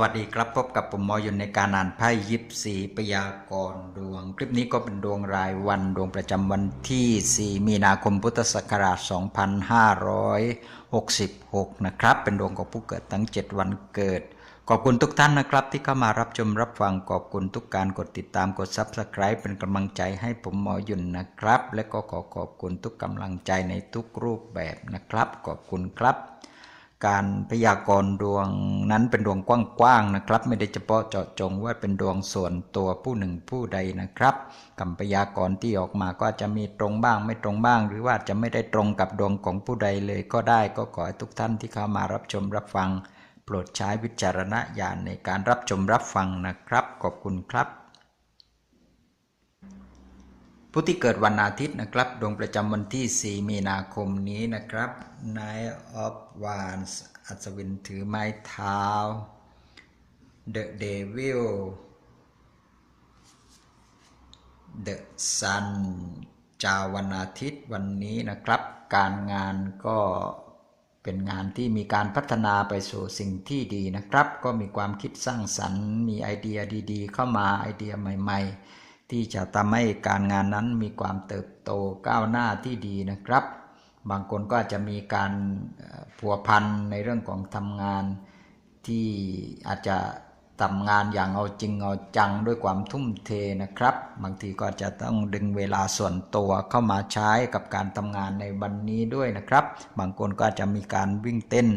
วัสดีครับพบกับผมมอยุนในการอ่านไพ่ยิปซีพยากรณ์ดวง คลิปนี้ก็เป็นดวงรายวันดวงประจำวันที่ 4 มีนาคมพุทธศักราช 2566 นะครับ เป็นดวงของผู้เกิดทั้ง 7 วันเกิด ขอบคุณทุกท่านนะครับ ที่เข้ามารับชมรับฟังขอบคุณทุกการกดติดตามกด Subscribe เป็นกำลังใจให้ผมหมอยุนนะครับ และก็ขอขอบคุณทุกกำลังใจในทุกรูปแบบนะครับ ขอบคุณครับ การพยากรณ์ดวงนั้นเป็นดวงกว้างๆนะครับ ไม่ได้เฉพาะเจาะจงว่าเป็นดวงส่วนตัวผู้หนึ่งผู้ใดนะครับคำพยากรณ์ที่ออกมาก็าจะมีตรงบ้างไม่ตรงบ้าง หรือว่าจะไม่ได้ตรงกับดวงของผู้ใดเลยก็ได้ก็ขอให้ทุกท่านที่เข้ามารับชมรับฟัง โปรดใช้วิจารณญาณในการรับชมรับฟังนะครับ ขอบคุณครับ ผู้ที่เกิดวันอาทิตย์นะครับ ดวงประจำวันที่ 4 มีนาคมนี้นะครับ Nine of Wands อัศวินถือไม้เท้า The Devil The Sun จาวันอาทิตย์วันนี้นะครับ การงานก็เป็นงานที่มีการพัฒนาไปสู่สิ่งที่ดีนะครับ ก็มีความคิดสร้างสรรค์ มีไอเดียดีๆ เข้ามาไอเดียใหม่ ๆ ที่จะทำให้การงานนั้นมีความเติบโตก้าวหน้าที่ดีนะครับ บางคนก็อาจจะมีการผัวพันในเรื่องของทำงานที่อาจจะ ทำงานอย่างเอาจริงเอาจังด้วยความทุ่มเทนะครับ บางทีก็จะต้องดึงเวลาส่วนตัวเข้ามาใช้กับการทำงานในวันนี้ด้วยนะครับ บางคนก็จจะมีการวิ่งเต้น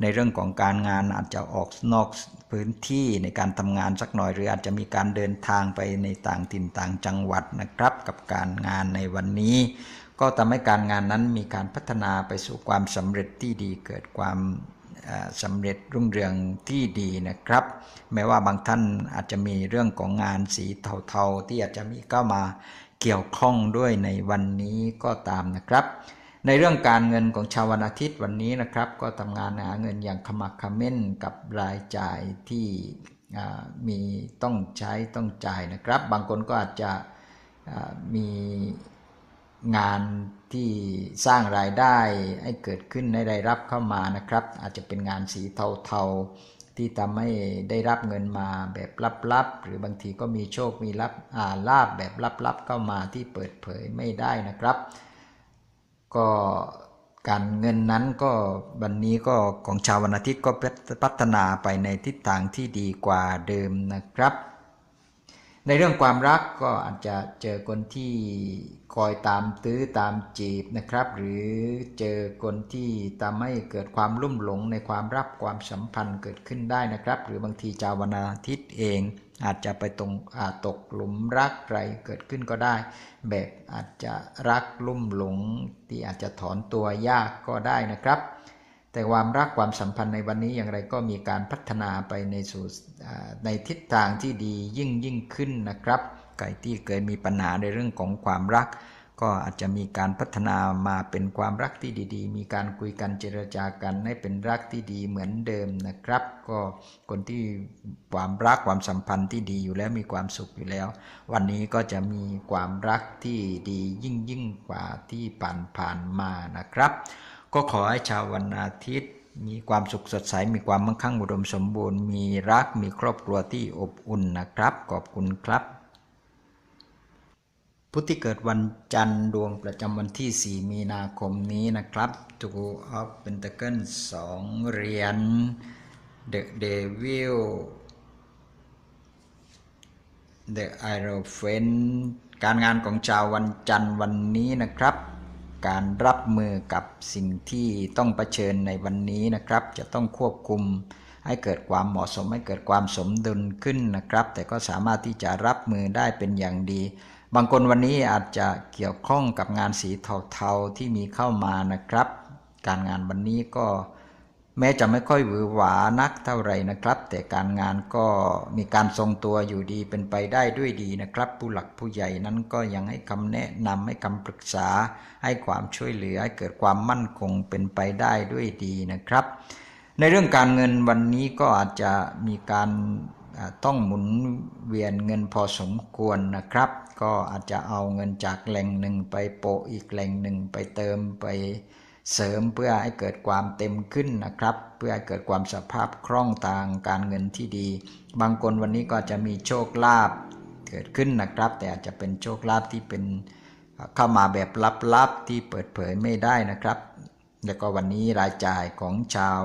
ในเรื่องของการงานอาจจะออกนอกพื้นที่ในการทำงานสักหน่อย หรืออาจจะมีการเดินทางไปในต่างถิ่นต่างจังหวัดนะครับ กับการงานในวันนี้ ก็ทำให้การงานนั้นมีการพัฒนาไปสู่ความสำเร็จที่ดีเกิดความ สำเร็จรุ่งเรืองที่ดีนะครับ แม้ว่าบางท่านอาจจะมีเรื่องของงานสีเทาๆ ที่อาจจะมีเข้ามาเกี่ยวข้องด้วยในวันนี้ก็ตามนะครับ ในเรื่องการเงินของชาววันอาทิตย์วันนี้นะครับ ก็ทำงานหาเงินอย่างขมักขม้นกับรายจ่ายที่มีต้องใช้ต้องจ่ายนะครับ บางคนก็อาจจะมี งานที่สร้างรายได้ให้เกิดขึ้นให้ได้รับเข้ามานะครับ อาจจะเป็นงานสีเทาๆ ที่ทำให้ได้รับเงินมาแบบลับๆ หรือบางทีก็มีโชคมีลับอาลาบแบบลับๆ เข้ามาที่เปิดเผยไม่ได้นะครับ ก็การเงินนั้นก็วันนี้ก็ของชาววันอาทิตย์ก็พัฒนาไปในทิศทางที่ดีกว่าเดิมนะครับ ในเรื่องความรักก็อาจจะเจอคนที่คอยตามตื้อตามจีบนะครับ หรือเจอคนที่ทำให้เกิดความลุ่มหลงในความรักความสัมพันธ์เกิดขึ้นได้นะครับ หรือบางทีชาววันอาทิตย์เองอาจจะไปตรงอาตกหลุมรักใครเกิดขึ้นก็ได้ แบบอาจจะรักลุ่มหลงที่อาจจะถอนตัวยากก็ได้นะครับ แต่ความรักความสัมพันธ์ในวันนี้อย่างไรก็มีการพัฒนาไปในสู่ในทิศทางที่ดียิ่งยิ่งขึ้นนะครับใครที่เคยมีปัญหาในเรื่องของความรัก ก็อาจจะมีการพัฒนามาเป็นความรักที่ดี ๆ มีการคุยกันเจรจากันให้เป็นรักที่ดีเหมือนเดิมนะครับ ก็คนที่ความรักความสัมพันธ์ที่ดีอยู่แล้วมีความสุขอยู่แล้ว วันนี้ก็จะมีความรักที่ดียิ่งยิ่งกว่าที่ผ่านผ่านๆมานะครับ ก็ขอให้ชาววันอาทิตย์ มีความสุขสดใส มีความมั่งคั่งอุดมสมบูรณ์ มีรัก มีครอบครัวที่อบอุ่นนะครับ ขอบคุณครับ ผู้ที่เกิดวันจันทร์ดวงประจำวันที่ 4 มีนาคมนี้นะครับ Two of Pentacles สองเหรียญ The Devil The i r o p h a n t การงานของชาววันจันทร์วันนี้นะครับ การรับมือกับสิ่งที่ต้องเผชิญในวันนี้นะครับ จะต้องควบคุมให้เกิดความเหมาะสมให้เกิดความสมดุลขึ้นนะครับ แต่ก็สามารถที่จะรับมือได้เป็นอย่างดี บางคนวันนี้อาจจะเกี่ยวข้องกับงานสีเทาๆที่มีเข้ามานะครับ การงานวันนี้ก็ แม้จะไม่ค่อยหวือหวานักเท่าไหร่นะครับ แต่การงานก็มีการทรงตัวอยู่ดีเป็นไปได้ด้วยดีนะครับ ผู้หลักผู้ใหญ่นั้นก็ยังให้คำแนะนำให้คำปรึกษา ให้ความช่วยเหลือให้เกิดความมั่นคงเป็นไปได้ด้วยดีนะครับ ในเรื่องการเงินวันนี้ก็อาจจะมีการต้องหมุนเวียนเงินพอสมควรนะครับ ก็อาจจะเอาเงินจากแหล่งหนึ่งไปโปะอีกแหล่งหนึ่งไปเติมไป เสริมเพื่อให้เกิดความเต็มขึ้นนะครับ เพื่อให้เกิดความสภาพคล่องทางการเงินที่ดี บางคนวันนี้ก็จะมีโชคลาภเกิดขึ้นนะครับ แต่อาจจะเป็นโชคลาภที่เป็นเข้ามาแบบลับๆที่เปิดเผยไม่ได้นะครับ แล้วก็วันนี้รายจ่ายของชาว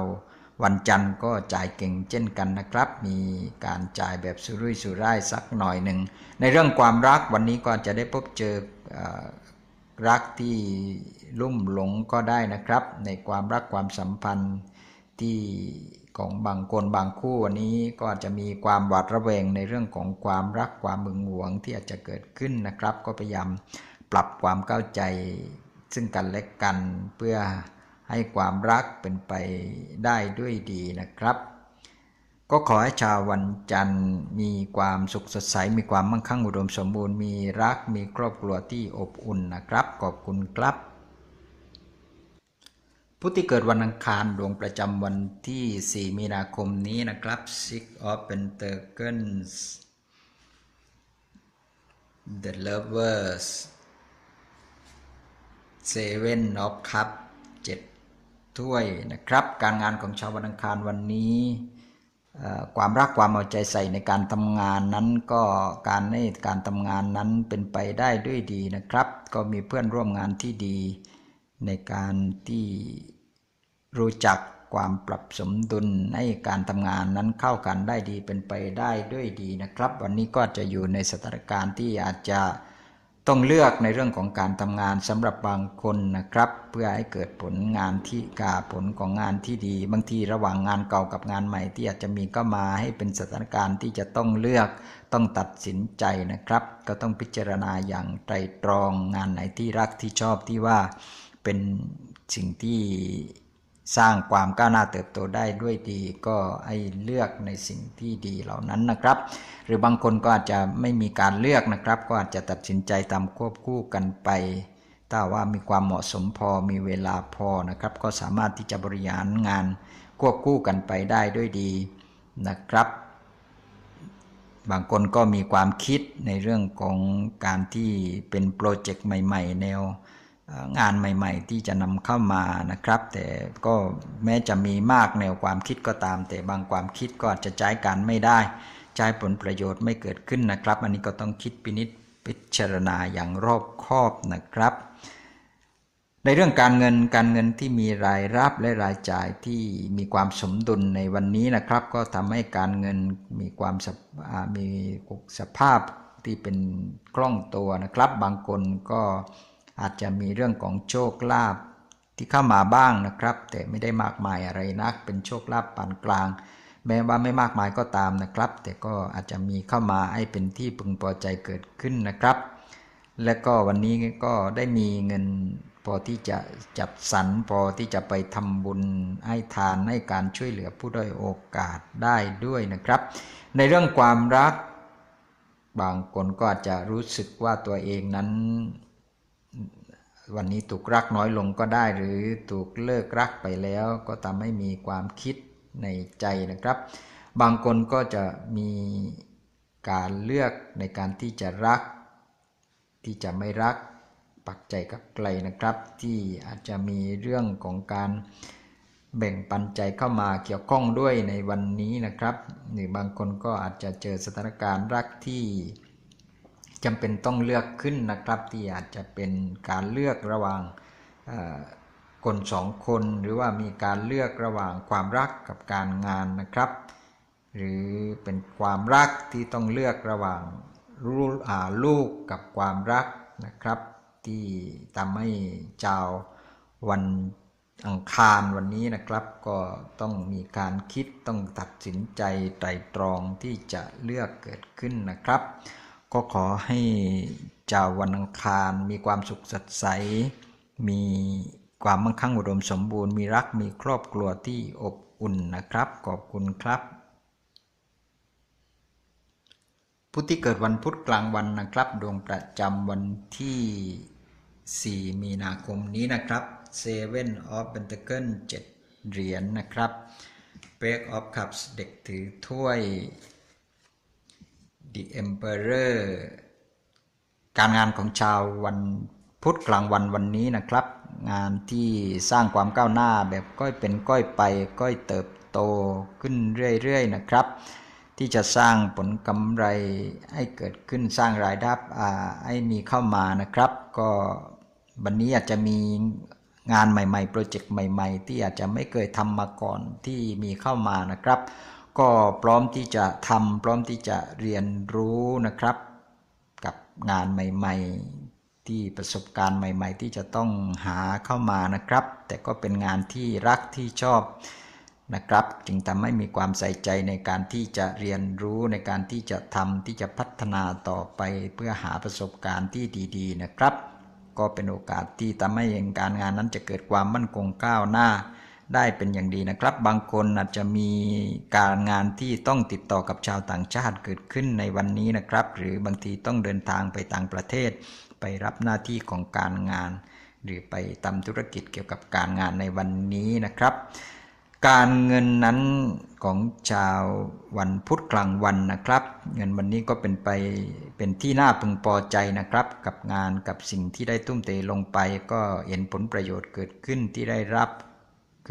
วันจันทร์ก็จ่ายเก่งเช่นกันนะครับ มีการจ่ายแบบสุรุ่ยสุร่ายสักหน่อยหนึ่ง ในเรื่องความรักวันนี้ก็จะได้พบเจอเอ่อ รักที่ลุ่มหลงก็ได้นะครับ ในความรักความสัมพันธ์ที่ของบางคนบางคู่วันนี้ก็อาจจะมีความหวาดระแวงในเรื่องของความรักความมึงหวงที่อาจจะเกิดขึ้นนะครับ ก็พยายามปรับความเข้าใจซึ่งกันและกันเพื่อให้ความรักเป็นไปได้ด้วยดีนะครับ ก็ขอให้ชาววันจันทร์มีความสุขสดใส มีความมั่งคั่งอุดมสมบูรณ์ มีรัก มีครอบครัวที่อบอุ่นนะครับ ขอบคุณครับ ผู้ที่เกิดวันอังคารดวงประจำวันที่ 4 มีนาคมนี้นะครับ Six of Pentacles The Lovers Seven of Cups เจ็ดถ้วยนะครับ การงานของชาววันอังคารวันนี้ ความรักความเอาใจใส่ในการทำงานนั้นก็การให้การทำงานนั้นเป็นไปได้ด้วยดีนะครับ ก็มีเพื่อนร่วมงานที่ดี ในการที่รู้จักความปรับสมดุลให้การทำงานนั้นเข้ากันได้ดีเป็นไปได้ด้วยดีนะครับ วันนี้ก็จะอยู่ในสถานการณ์ที่อาจจะ ต้องเลือกในเรื่องของการทำงานสำหรับบางคนนะครับ เพื่อให้เกิดผลงานที่กาผลของงานที่ดี บางทีระหว่างงานเก่ากับงานใหม่ที่อาจจะมีก็มาให้เป็นสถานการณ์ที่จะต้องเลือกต้องตัดสินใจนะครับ ก็ต้องพิจารณาอย่างไตรตรองงานไหนที่รักที่ชอบที่ว่าเป็นสิ่งที่ สร้างความก้าวหน้าเติบโตได้ด้วยดี ก็ให้เลือกในสิ่งที่ดีเหล่านั้นนะครับ หรือบางคนก็อาจจะไม่มีการเลือกนะครับ ก็อาจจะตัดสินใจตามควบคู่กันไป ถ้าว่ามีความเหมาะสมพอมีเวลาพอนะครับ ก็สามารถที่จะบริหารงานควบคู่กันไปได้ด้วยดีนะครับ บางคนก็มีความคิดในเรื่องของการที่เป็นโปรเจกต์ใหม่ ๆ แนว งานใหม่ ๆ ที่จะนำเข้ามานะครับ แต่ก็แม้จะมีมากแนวความคิดก็ตาม แต่บางความคิดก็อาจจะใช้การไม่ได้ ใช้ผลประโยชน์ไม่เกิดขึ้นนะครับ อันนี้ก็ต้องคิดพินิจพิจารณาอย่างรอบคอบนะครับ ในเรื่องการเงินการเงินที่มีรายรับและรายจ่ายที่มีความสมดุลในวันนี้นะครับ ก็ทำให้การเงินมีความมีสภาพที่เป็นคล่องตัวนะครับ บางคนก็ อาจจะมีเรื่องของโชคลาภที่เข้ามาบ้างนะครับ แต่ไม่ได้มากมายอะไรนัก เป็นโชคลาภปานกลาง แม้ว่าไม่มากมายก็ตามนะครับ แต่ก็อาจจะมีเข้ามาให้เป็นที่พึงพอใจเกิดขึ้นนะครับ และก็วันนี้ก็ได้มีเงินพอที่จะจับสรรพอที่จะไปทำบุญให้ทานให้การช่วยเหลือผู้ด้อยโอกาสได้ด้วยนะครับ ในเรื่องความรัก บางคนก็อาจจะรู้สึกว่าตัวเองนั้น วันนี้ถูกรักน้อยลงก็ได้ หรือถูกเลิกรักไปแล้วก็ทำให้มีความคิดในใจนะครับ บางคนก็จะมีการเลือกในการที่จะรัก ที่จะไม่รักปักใจกับไกลนะครับ ที่อาจจะมีเรื่องของการแบ่งปันใจเข้ามาเกี่ยวข้องด้วยในวันนี้นะครับ หรือบางคนก็อาจจะเจอสถานการณ์รักที่ จำเป็นต้องเลือกขึ้นนะครับ ที่อาจจะเป็นการเลือกระหว่างคนสองคนหรือว่ามีการเลือกระหว่างความรักกับการงานนะครับ หรือเป็นความรักที่ต้องเลือกระหว่างลูกอ่าลูกกับความรักนะครับ ที่ทำให้ชาวันอังคารวันนี้นะครับ ก็ต้องมีการคิดต้องตัดสินใจไตรตรองที่จะเลือกเกิดขึ้นนะครับ ก็ขอให้ชาววันอังคารมีความสุขสดใส มีความมั่งคั่งอุดมสมบูรณ์ มีรัก มีครอบครัวที่อบอุ่นนะครับ ขอบคุณครับ ผู้ที่เกิดวันพุธกลางวันนะครับ ดวงประจำวันที่ 4 มีนาคมนี้นะครับ Seven of Pentacle 7เหรียญนนะครับ Page of Cups เด็กถือถ้วย The Emperor การงานของชาววันพุธกลางวันวันนี้นะครับ งานที่สร้างความก้าวหน้าแบบก้อยเป็นก้อยไปก้อยเติบโตขึ้นเรื่อยๆนะครับ ที่จะสร้างผลกำไรให้เกิดขึ้นสร้างรายได้อ่าให้มีเข้ามานะครับ ก็วันนี้อาจจะมีงานใหม่ๆ โปรเจกต์ใหม่ ๆ ที่อาจจะไม่เคยทำมาก่อนที่มีเข้ามานะครับ ก็พร้อมที่จะทำพร้อมที่จะเรียนรู้นะครับ กับงานใหม่ ๆ ที่ประสบการณ์ใหม่ ๆ ที่จะต้องหาเข้ามานะครับ แต่ก็เป็นงานที่รักที่ชอบนะครับ จึงทำให้มีความใส่ใจในการที่จะเรียนรู้ในการที่จะทำที่จะพัฒนาต่อไปเพื่อหาประสบการณ์ที่ดีๆ นะครับ ก็เป็นโอกาสที่ทำให้การงานนั้นจะเกิดความมั่นคงก้าวหน้า ได้เป็นอย่างดีนะครับ บางคนอาจจะมีการงานที่ต้องติดต่อกับชาวต่างชาติเกิดขึ้นในวันนี้นะครับ หรือบางทีต้องเดินทางไปต่างประเทศ ไปรับหน้าที่ของการงาน หรือไปทำธุรกิจเกี่ยวกับการงานในวันนี้นะครับ การเงินนั้นของชาววันพุธกลางวันนะครับ เงินวันนี้ก็เป็นไปเป็นที่น่าพึงพอใจนะครับ กับงานกับสิ่งที่ได้ทุ่มเทลงไป ก็เห็นผลประโยชน์เกิดขึ้นที่ได้รับ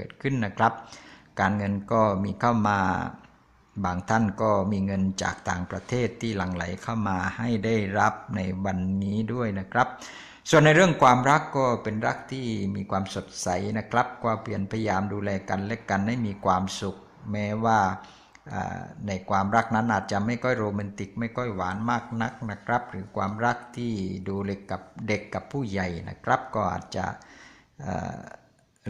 กิดขึ้นนะครับ การเงินก็มีเข้ามาบางท่านก็มีเงินจากต่างประเทศที่หลั่งไหลเข้ามาให้ได้รับในวันนี้ด้วยนะครับ ส่วนในเรื่องความรักก็เป็นรักที่มีความสดใสนะครับก็เปลี่ยนพยายามดูแลกันและกันให้มีความสุข แม้ว่าในความรักนั้นอาจจะไม่ค่อยโรแมนติก ไม่ค่อยหวานมากนักนะครับ หรือความรักที่ดูเล็กกับเด็กกับผู้ใหญ่นะครับ ก็อาจจะ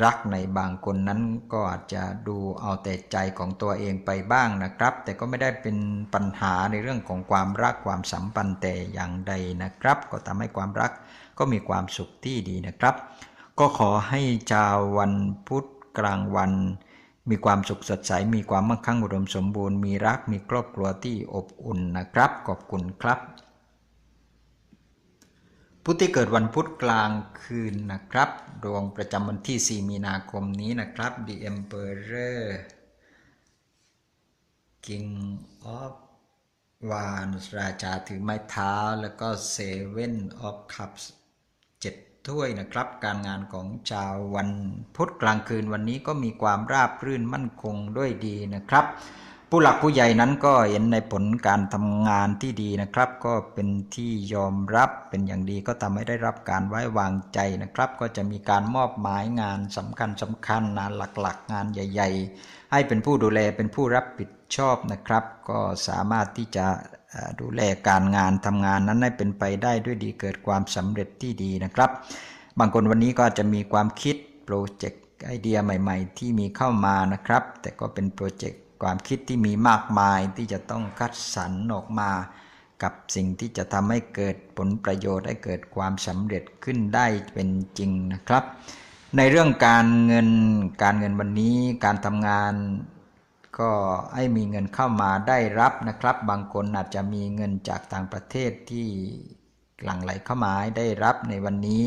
รักในบางคนนั้นก็อาจจะดูเอาแต่ใจของตัวเองไปบ้างนะครับ แต่ก็ไม่ได้เป็นปัญหาในเรื่องของความรักความสัมพันธ์แต่อย่างใดนะครับ ก็ทำให้ความรักก็มีความสุขที่ดีนะครับ ก็ขอให้ชาววันพุธกลางวัน มีความสุขสดใส มีความมั่งคั่งอุดมสมบูรณ์ มีรักมีครอบครัวที่อบอุ่นนะครับ ขอบคุณครับ ผู้ที่เกิดวันพุธกลางคืนนะครับ ดวงประจำวันที่ 4 มีนาคมนี้นะครับ The Emperor King of วานราชาถือไม้เท้า แล้วก็ Seven of Cups เจ็ดถ้วยนะครับ การงานของชาววันพุธกลางคืนวันนี้ก็มีความราบรื่นมั่นคงด้วยดีนะครับ ผู้หลักผู้ใหญ่นั้นก็เห็นในผลการทำงานที่ดีนะครับ ก็เป็นที่ยอมรับเป็นอย่างดีก็ทำให้ได้รับการไว้วางใจนะครับ ก็จะมีการมอบหมายงานสำคัญสำคัญงานหลักๆ งานใหญ่ ๆ ให้เป็นผู้ดูแลเป็นผู้รับผิดชอบนะครับ ก็สามารถที่จะดูแลการงานทำงานนั้นให้เป็นไปได้ด้วยดีเกิดความสำเร็จที่ดีนะครับ บางคนวันนี้ก็จะมีความคิดโปรเจกต์ไอเดียใหม่ ๆ ที่มีเข้ามานะครับ แต่ก็เป็นโปรเจกต์ ความคิดที่มีมากมายที่จะต้องคัดสรรออกมา กับสิ่งที่จะทำให้เกิดผลประโยชน์ให้เกิดความสำเร็จขึ้นได้เป็นจริงนะครับ ในเรื่องการเงินการเงินวันนี้การทำงานก็ให้มีเงินเข้ามาได้รับนะครับ บางคนอาจจะมีเงินจากต่างประเทศที่หลั่งไหลเข้ามาได้รับในวันนี้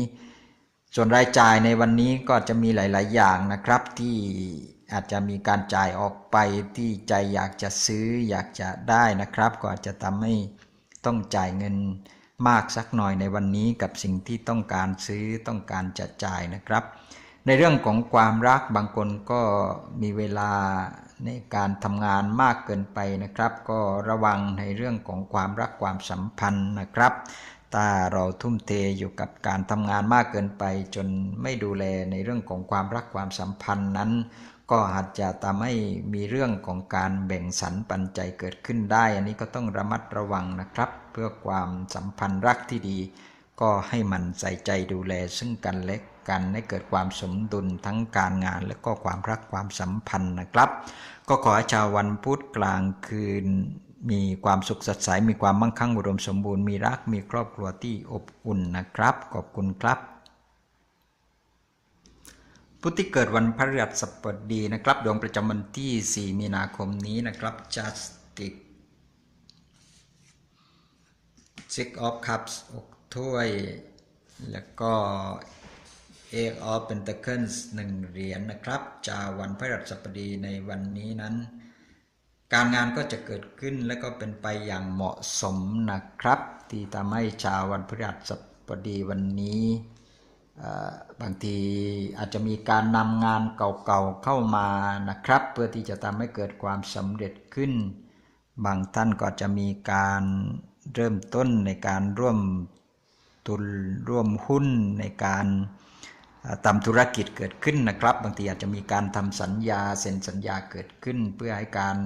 ส่วนรายจ่ายในวันนี้ก็จะมีหลาย ๆ อย่างนะครับที่ อาจจะมีการจ่ายออกไปที่ใจอยากจะซื้ออยากจะได้นะครับ ก็อาจจะทำให้ต้องจ่ายเงินมากสักหน่อยในวันนี้กับสิ่งที่ต้องการซื้อต้องการจะจ่ายนะครับ ในเรื่องของความรักบางคนก็มีเวลาในการทำงานมากเกินไปนะครับ ก็ระวังในเรื่องของความรักความสัมพันธ์นะครับถ้าเราทุ่มเทอยู่กับการทำงานมากเกินไป จนไม่ดูแลในเรื่องของความรักความสัมพันธ์นั้น ก็อาจจะทำให้มีเรื่องของการแบ่งสรรปันใจเกิดขึ้นได้ อันนี้ก็ต้องระมัดระวังนะครับ เพื่อความสัมพันธ์รักที่ดี ก็ให้มันใส่ใจดูแลซึ่งกันและกันให้เกิดความสมดุลทั้งการงานและก็ความรักความสัมพันธ์นะครับ ก็ขอให้ชาววันพุธกลางคืน มีความสุขสดใสมีความมั่งคั่งอุดมสมบูรณ์มีรักมีครอบครัวที่อบอุ่นนะครับ ขอบคุณครับ ผู้ที่เกิดวันพฤหัสบดีนะครับ ดวงประจำวันที่ 4 มีนาคมนี้นะครับ Justice Six of Cups อกถ้วย แล้วก็ Eight of Pentacles หนึ่งเหรียญนะครับจาวันพฤหัสบดีในวันนี้นั้น การงานก็จะเกิดขึ้นและก็เป็นไปอย่างเหมาะสมนะครับ ที่ทำให้ชาววันพฤหัสบดีวันนี้ บางทีอาจจะมีการนำงานเก่าๆเข้ามานะครับ เพื่อที่จะทำให้เกิดความสำเร็จขึ้น บางท่านก็จะมีการเริ่มต้นในการร่วมทุนร่วมหุ้นในการทำธุรกิจเกิดขึ้นนะครับ บางทีอาจจะมีการทำสัญญาเซ็นสัญญาเกิดขึ้น เพื่อให้การ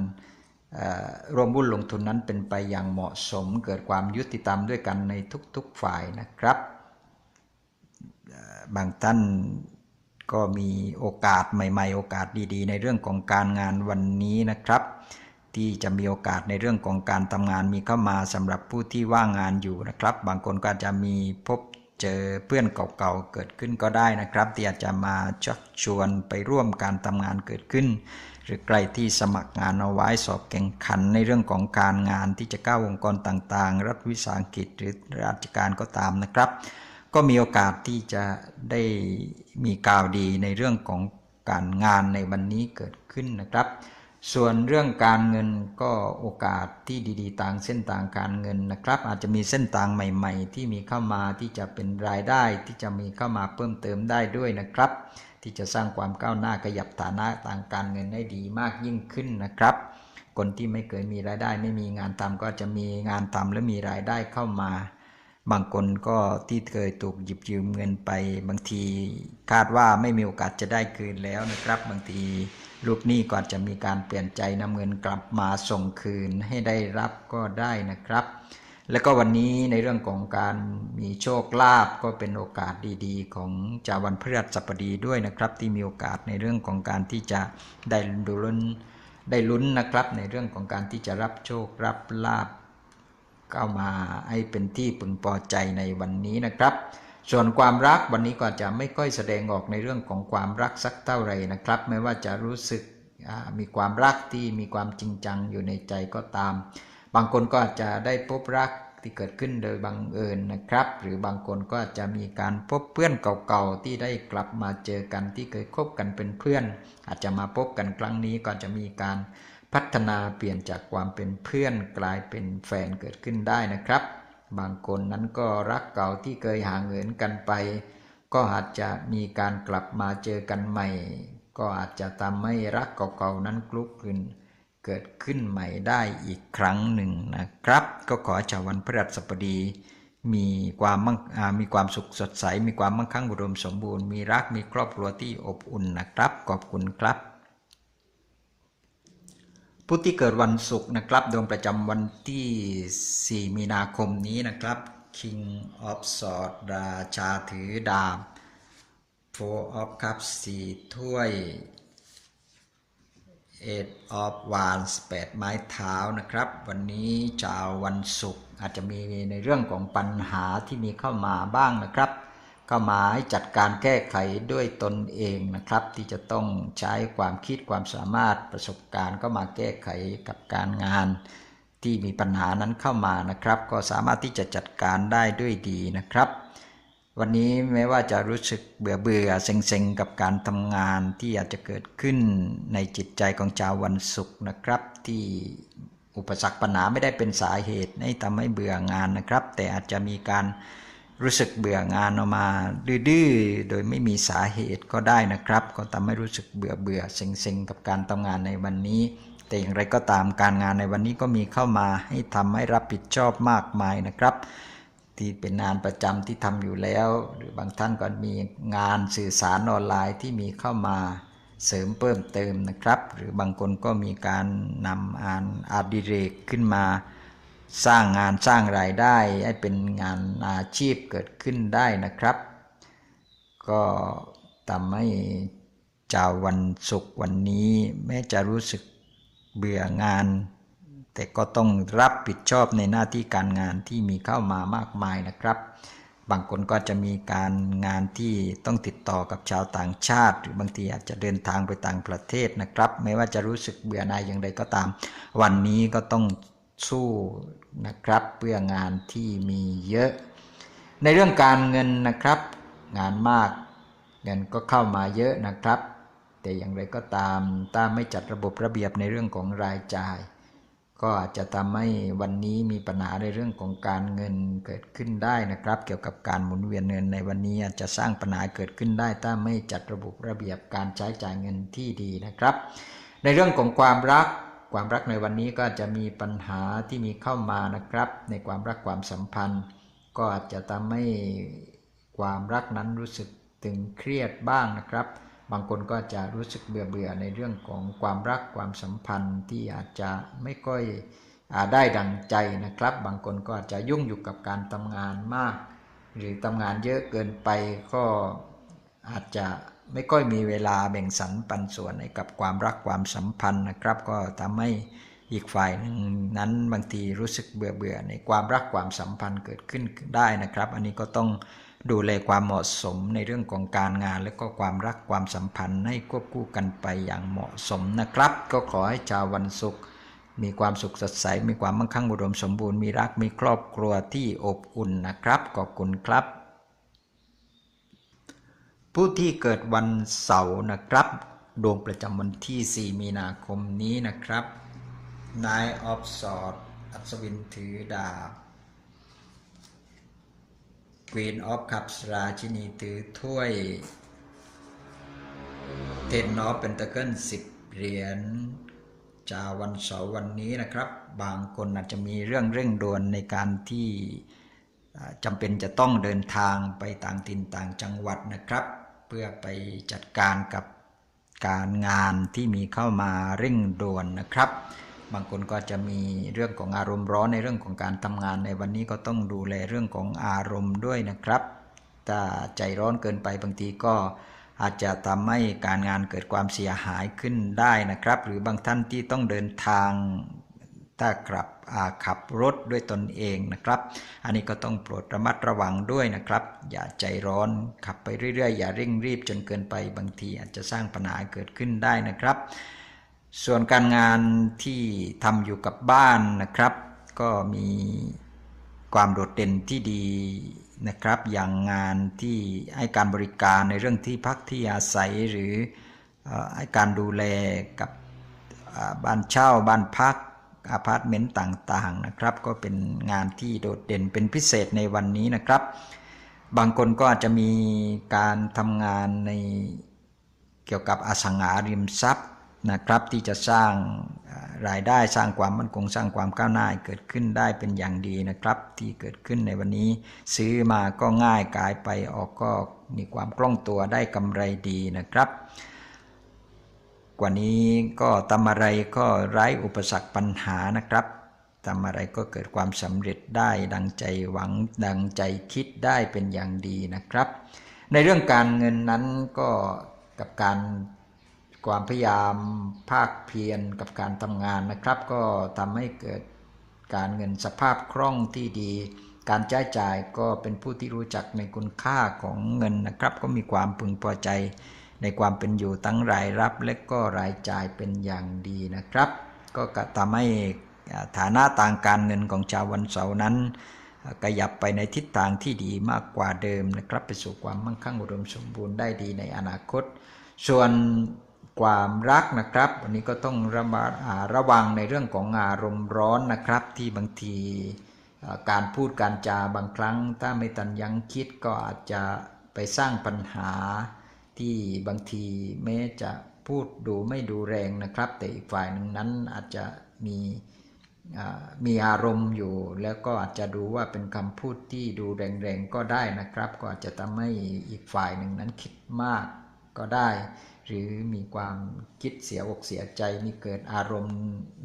ร่วมหุ้นลงทุนนั้นเป็นไปอย่างเหมาะสม เกิดความยุติธรรมด้วยกันในทุกๆฝ่ายนะครับ บางท่านก็มีโอกาสใหม่ ๆ โอกาสดีๆ ในเรื่องของการงานวันนี้นะครับ ที่จะมีโอกาสในเรื่องของการทำงานมีเข้ามาสำหรับผู้ที่ว่างงานอยู่นะครับ บางคนก็จจะมีพบเจอเพื่อนเก่าๆเกิดขึ้นก็ได้นะครับ ที่อาจจะมาชักชวนไปร่วมการทำงานเกิดขึ้น หรือใครที่สมัครงานเอาไว้สอบแข่งขันในเรื่องของการงานที่จะก้าวองค์กรต่างๆ รัฐวิสาหกิจหรือราชการก็ตามนะครับ ก็มีโอกาสที่จะได้มีข่าวดีในเรื่องของการงานในวันนี้เกิดขึ้นนะครับ ส่วนเรื่องการเงินก็โอกาสที่ดีๆ ต่างเส้นทางการเงินนะครับ อาจจะมีเส้นทางใหม่ ๆ ที่มีเข้ามาที่จะเป็นรายได้ที่จะมีเข้ามาเพิ่มเติมได้ด้วยนะครับ ที่จะสร้างความก้าวหน้าขยับฐานะทางการเงินให้ดีมากยิ่งขึ้นนะครับ คนที่ไม่เคยมีรายได้ไม่มีงานทำก็จะมีงานทำและมีรายได้เข้ามา บางคนก็ที่เคยถูกหยิบยืมเงินไป บางทีคาดว่าไม่มีโอกาสจะได้คืนแล้วนะครับ บางทีลูกหนี้ก็อาจะมีการเปลี่ยนใจนำเงินกลับมาส่งคืนให้ได้รับก็ได้นะครับ แล้วก็วันนี้ในเรื่องของการมีโชคลาภก็เป็นโอกาสดีๆ ของจาวันพฤหัสบดีด้วยนะครับ ที่มีโอกาสในเรื่องของการที่จะได้ดูลุ้นได้ลุ้นนะครับ ในเรื่องของการที่จะรับโชครับลาภ เข้ามาให้เป็นที่พึงพอใจในวันนี้นะครับ ส่วนความรักวันนี้ก็จะไม่ค่อยแสดงออกในเรื่องของความรักสักเท่าไหร่นะครับ ไม่ว่าจะรู้สึกมีความรักที่มีความจริงจังอยู่ในใจก็ตาม บางคนก็อาจจะได้พบรักที่เกิดขึ้นโดยบังเอิญนะครับ หรือบางคนก็อาจจะมีการพบเพื่อนเก่าๆที่ได้กลับมาเจอกันที่เคยคบกันเป็นเพื่อน อาจจะมาพบกันครั้งนี้ก็จะมีการ พัฒนาเปลี่ยนจากความเป็นเพื่อนกลายเป็นแฟนเกิดขึ้นได้นะครับ บางคนนั้นก็รักเก่าที่เคยห่างเหินกันไป ก็อาจจะมีการกลับมาเจอกันใหม่ ก็อาจจะทำให้รักเก่าๆนั้นกลุกขึ้นเกิดขึ้นใหม่ได้อีกครั้งหนึ่งนะครับ ก็ขอให้ชาววันพฤหัสบดีมีความมั่งมีความสุขสดใส มีความมั่งคั่งอุดมสมบูรณ์ มีรักมีครอบครัวที่อบอุ่นนะครับ ขอบคุณครับ ผู้ที่เกิดวันศุกร์นะครับดวงประจำวันที่ 4 มีนาคมนี้นะครับ King of Swords ราชาถือดาบ Four of Cups สี่ถ้วย Eight of Wands แปดไม้เท้านะครับ วันนี้ชาววันศุกร์อาจจะมีในเรื่องของปัญหาที่มีเข้ามาบ้างนะครับ เข้ามาให้จัดการแก้ไขด้วยตนเองนะครับ ที่จะต้องใช้ความคิดความสามารถประสบการณ์ก็มาแก้ไขกับการงาน ที่มีปัญหานั้นเข้ามานะครับ ก็สามารถที่จะจัดการได้ด้วยดีนะครับ วันนี้แม้ว่าจะรู้สึกเบื่อเบื่อเซ็งๆ กับการทำงานที่อาจจะเกิดขึ้นในจิตใจของชาววันศุกร์นะครับ ที่อุปสรรคปัญหาไม่ได้เป็นสาเหตุให้ทำให้เบื่องานนะครับ แต่อาจจะมีการ รู้สึกเบื่องานออกมาดื้อๆโดยไม่มีสาเหตุก็ได้นะครับ ก็ทำให้รู้สึกเบื่อเบื่อๆเซ็งๆกับการทำงานในวันนี้ แต่อย่างไรก็ตามการงานในวันนี้ก็มีเข้ามาให้ทำให้รับผิดชอบมากมายนะครับ ที่เป็นงานประจำที่ทำอยู่แล้ว หรือบางท่านก็มีงานสื่อสารออนไลน์ที่มีเข้ามาเสริมเพิ่มเติมนะครับ หรือบางคนก็มีการนำอานอาดิเรกขึ้นมา สร้างงานสร้างรายได้ ให้เป็นงานอาชีพเกิดขึ้นได้นะครับ ก็ทำให้ชาววันศุกร์วันนี้ แม้จะรู้สึกเบื่องาน แต่ก็ต้องรับผิดชอบในหน้าที่การงานที่มีเข้ามามากมายนะครับ บางคนก็จะมีการงานที่ต้องติดต่อกับชาวต่างชาติ หรือบางทีอาจจะเดินทางไปต่างประเทศนะครับ ไม่ว่าจะรู้สึกเบื่อหน่ายอย่างไรก็ตาม วันนี้ก็ต้อง สู้นะครับเพื่องานที่มีเยอะ ในเรื่องการเงินนะครับ งานมากเงินก็เข้ามาเยอะนะครับ แต่อย่างไรก็ตามถ้าไม่จัดระบบระเบียบในเรื่องของรายจ่าย ก็อาจจะทำให้วันนี้มีปัญหาในเรื่องของการเงินเกิดขึ้นได้นะครับ เกี่ยวกับการหมุนเวียนเงินในวันนี้อาจจะสร้างปัญหาเกิดขึ้นได้ ถ้าไม่จัดระบบระเบียบการใช้จ่ายเงินที่ดีนะครับ ในเรื่องของความรัก ความรักในวันนี้ก็จะมีปัญหาที่มีเข้ามานะครับ ในความรักความสัมพันธ์ ก็อาจจะทำให้ความรักนั้นรู้สึกตึงเครียดบ้างนะครับ บางคนก็จะรู้สึกเบื่อเบื่อในเรื่องของความรักความสัมพันธ์ที่อาจจะไม่ค่อยอได้ดังใจนะครับ บางคนก็อาจจะยุ่งอยู่กับการทำงานมาก หรือทำงานเยอะเกินไปก็อาจจะ ไม่ค่อยมีเวลาแบ่งสรรปันส่วนให้กับความรักความสัมพันธ์นะครับ ก็ทำให้อีกฝ่ายหนึ่งนั้นบางทีรู้สึกเบื่อเบื่อในความรักความสัมพันธ์เกิดขึ้นได้นะครับ อันนี้ก็ต้องดูแลความเหมาะสมในเรื่องของการงาน และก็ความรักความสัมพันธ์ให้ควบคู่กันไปอย่างเหมาะสมนะครับ ก็ขอให้ชาววันศุกร์มีความสุขสดใส มีความมั่งคั่งอุดมสมบูรณ์มีรักมีครอบครัวที่อบอุ่นนะครับขอบคุณครับ ผู้ที่เกิดวันเสาร์นะครับ ดวงประจำวันที่ 4 มีนาคมนี้นะครับ Nine of Swords อัศวินถือดาบ Queen of Cups ราชินีถือถ้วย Ten of Pentacles 10เหรียญจาวันเสาร์วันนี้นะครับ บางคนอาจจะมีเรื่องเร่งด่วนในการที่จำเป็นจะต้องเดินทางไปต่างถิ่นต่างจังหวัดนะครับ เพื่อไปจัดการกับการงานที่มีเข้ามาเร่งด่วนนะครับ บางคนก็จะมีเรื่องของอารมณ์ร้อนในเรื่องของการทำงานในวันนี้ก็ต้องดูแลเรื่องของอารมณ์ด้วยนะครับ ถ้าใจร้อนเกินไปบางทีก็อาจจะทำให้การงานเกิดความเสียหายขึ้นได้นะครับ หรือบางท่านที่ต้องเดินทาง ถ้ากลับขับรถด้วยตนเองนะครับ อันนี้ก็ต้องโปรดระมัดระวังด้วยนะครับ อย่าใจร้อนขับไปเรื่อยๆ อย่าเร่งรีบจนเกินไปบางทีอาจจะสร้างปัญหาเกิดขึ้นได้นะครับ ส่วนการงานที่ทำอยู่กับบ้านนะครับ ก็มีความโดดเด่นที่ดีนะครับ อย่างงานที่ให้การบริการในเรื่องที่พักที่อาศัยหรือให้การดูแลกับบ้านเช่าบ้านพัก อาพาร์ตเมนต์ต่างๆนะครับ ก็เป็นงานที่โดดเด่นเป็นพิเศษในวันนี้นะครับ บางคนก็อาจจะมีการทำงานในเกี่ยวกับอสังหาริมทรัพย์นะครับ ที่จะสร้างรายได้สร้างความมั่นคงสร้างความก้าวหน้าเกิดขึ้นได้เป็นอย่างดีนะครับ ที่เกิดขึ้นในวันนี้ ซื้อมาก็ง่ายกายไปออกก็มีความคล่องตัวได้กำไรดีนะครับ กว่านี้ก็ทำอะไรก็ไร้อุปสรรคปัญหานะครับทำอะไรก็เกิดความสำเร็จได้ดังใจหวังดังใจคิดได้เป็นอย่างดีนะครับ ในเรื่องการเงินนั้นก็กับการความพยายามภาคเพียรกับการทำงานนะครับ ก็ทำให้เกิดการเงินสภาพคล่องที่ดี การใช้จ่ายก็เป็นผู้ที่รู้จักในคุณค่าของเงินนะครับ ก็มีความพึงพอใจ ในความเป็นอยู่ทั้งรายรับและก็รายจ่ายเป็นอย่างดีนะครับ ก็กะทำให้อ่ฐานะทางการเงินของชาววันเสาร์นั้นขยับไปในทิศทางที่ดีมากกว่าเดิมนะครับ ไปสู่ความมั่งคั่งอุดมสมบูรณ์ได้ดีในอนาคต ส่วนความรักนะครับวันนี้ก็ต้องระมัดระวังในเรื่องของอารมณ์ร้อนนะครับ ที่บางทีการพูดการจาบางครั้ง ถ้าไม่ตันยังคิดก็อาจจะไปสร้างปัญหา ที่บางทีแม้จะพูดดูไม่ดูแรงนะครับ แต่อีกฝ่ายหนึ่งนั้นอาจจะมีมีอารมณ์อยู่ แล้วก็อาจจะดูว่าเป็นคำพูดที่ดูแรงๆก็ได้นะครับ ก็อาจจะทำให้อีกฝ่ายหนึ่งนั้นคิดมากก็ได้ หรือมีความคิดเสียอกเสียใจมีเกิดอารมณ์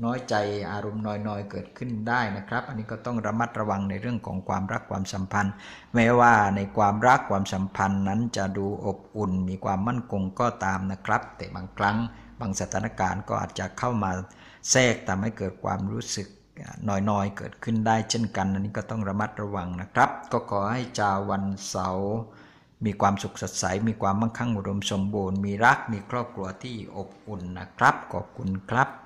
น้อยใจอารมณ์น้อยๆ เกิดขึ้นได้นะครับ อันนี้ก็ต้องระมัดระวังในเรื่องของความรักความสัมพันธ์ แม้ว่าในความรักความสัมพันธ์นั้นจะดูอบอุ่น มีความมั่นคงก็ตามนะครับ แต่บางครั้งบางสถานการณ์ก็อาจจะเข้ามาแทรกทำให้เกิดความรู้สึกน้อยๆ เกิดขึ้นได้เช่นกัน อันนี้ก็ต้องระมัดระวังนะครับ ก็ขอให้ชาววันเสาร์ มีความสุขสดใส มีความมั่งคั่งอุดมสมบูรณ์ มีรัก มีครอบครัวที่อบอุ่นนะครับ ขอบคุณครับ